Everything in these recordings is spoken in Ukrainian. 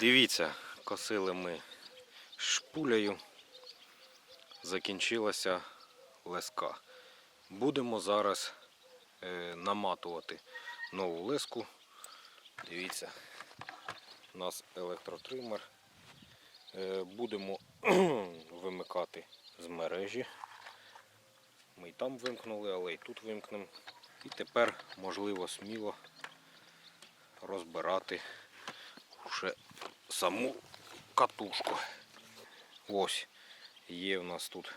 Дивіться, косили ми шпулею, закінчилася леска. Будемо зараз е, наматувати нову леску. Дивіться, у нас електротример. Е, будемо вимикати з мережі. Ми і там вимкнули, але і тут вимкнемо. І тепер можливо сміло розбирати вже саму катушку. Ось є в нас тут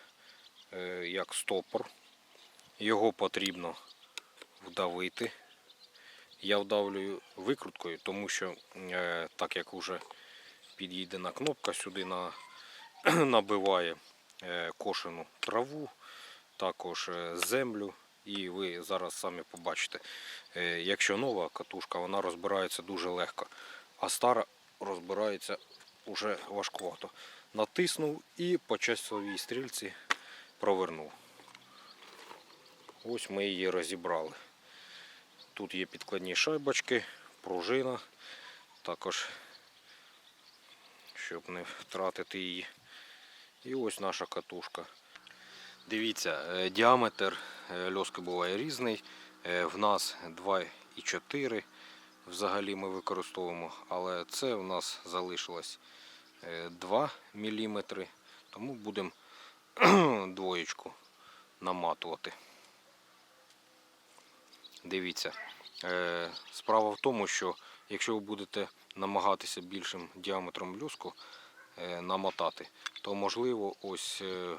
е, як стопор. Його потрібно вдавити. Я вдавлюю викруткою, тому що е, так як вже під'їдена кнопка сюди на, набиває е, кошену траву, також землю. І ви зараз самі побачите, якщо нова катушка, вона розбирається дуже легко, а стара розбирається вже важкувато. Натиснув і по часовій стрільці провернув. Ось ми її розібрали. Тут є підкладні шайбочки, пружина, також, щоб не втратити її. І ось наша катушка. Дивіться, е, діаметр е, льоски буває різний. Е, В нас 2,4 взагалі ми використовуємо, але це у нас залишилось е, 2 мм, тому будемо двоєчку наматувати. Дивіться, е, справа в тому, що якщо ви будете намагатися більшим діаметром льоску е, намотати, то можливо ось е,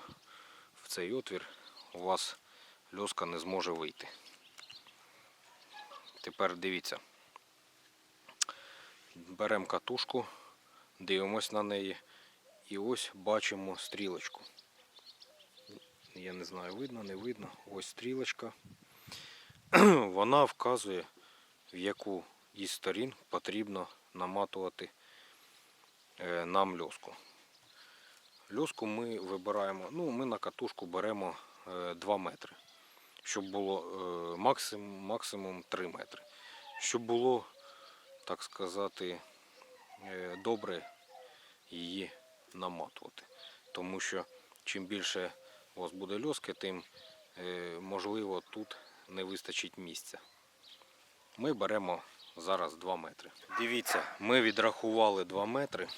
в цей отвір у вас льоска не зможе вийти. Тепер дивіться. Беремо катушку, дивимось на неї і ось бачимо стрілочку. Я не знаю, видно, не видно. Ось стрілочка. Вона вказує, в яку із сторін потрібно наматувати е, нам льоску. Льоску ми вибираємо, ну ми на катушку беремо е, 2 метри, щоб було е, максимум 3 метри. Щоб було, так сказати, е, добре її наматувати. Тому що чим більше у вас буде льоски, тим е, можливо тут не вистачить місця. Ми беремо зараз 2 метри. Дивіться, ми відрахували 2 метри.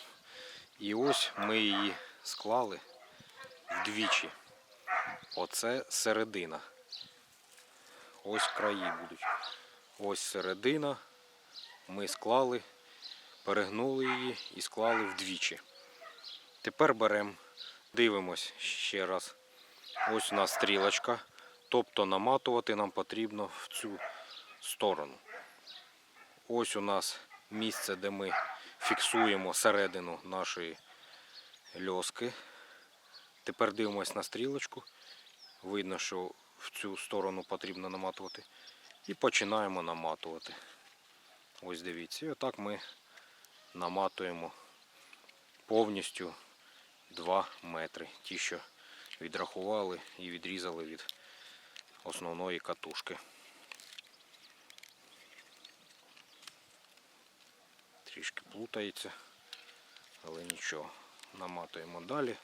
І ось ми її склали вдвічі. Оце середина. Ось краї будуть. Ось середина. Ми склали, перегнули її і склали вдвічі. Тепер беремо, дивимось ще раз. Ось у нас стрілочка. Тобто наматувати нам потрібно в цю сторону. Ось у нас місце, де ми фіксуємо середину нашої льоски. Тепер дивимось на стрілочку. Видно, що в цю сторону потрібно наматувати. І починаємо наматувати. Ось дивіться. І отак ми наматуємо повністю 2 метри. Ті, що відрахували і відрізали від основної катушки. Трішки плутається, але нічого. Наматуємо далі.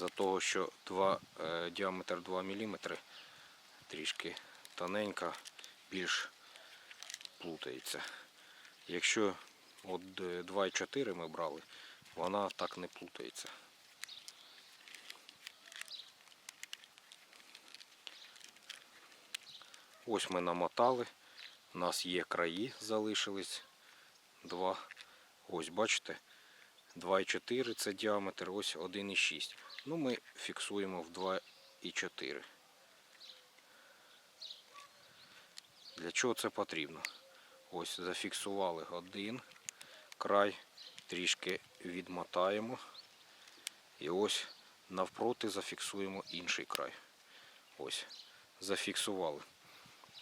За того, що два, е, діаметр 2 мм, трішки тоненька, більш плутається. Якщо от е, 2,4 ми брали, вона так не плутається. Ось ми намотали. У нас є краї, залишились два. Ось бачите, 2,4 це діаметр, ось 1,6. Ну, ми фіксуємо в 2,4. Для чого це потрібно? Ось зафіксували один край, трішки відмотаємо. І ось навпроти зафіксуємо інший край. Ось, зафіксували.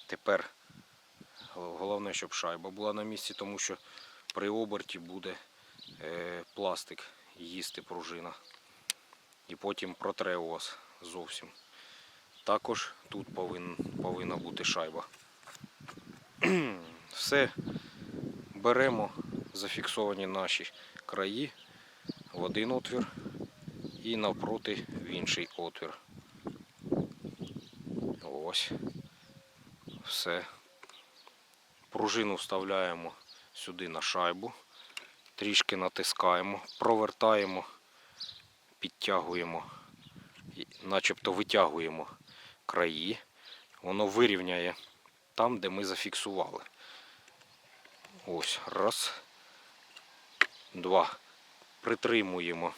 Тепер головне, щоб шайба була на місці, тому що при оберті буде пластик їсти пружина. І потім протре у вас зовсім. також тут повин, повинна бути шайба. Все беремо зафіксовані наші краї в один отвір і навпроти в інший отвір. Ось. Все. Пружину вставляємо сюди на шайбу, трішки натискаємо, провертаємо, підтягуємо, начебто витягуємо краї. Воно вирівняє там, де ми зафіксували. Ось, раз, два. Притримуємо,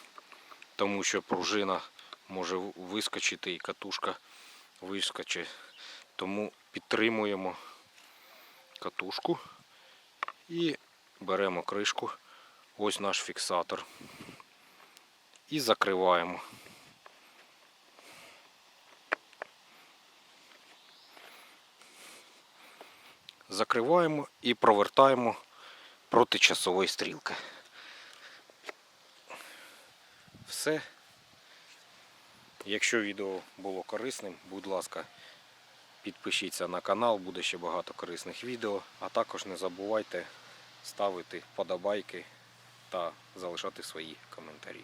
тому що пружина може вискочити і катушка вискочить. Тому підтримуємо катушку і беремо кришку. Ось наш фіксатор. І закриваємо. Закриваємо і провертаємо проти часової стрілки. Все. Якщо відео було корисним, будь ласка, підпишіться на канал, буде ще багато корисних відео. А також не забувайте ставити подобайки та залишати свої коментарі.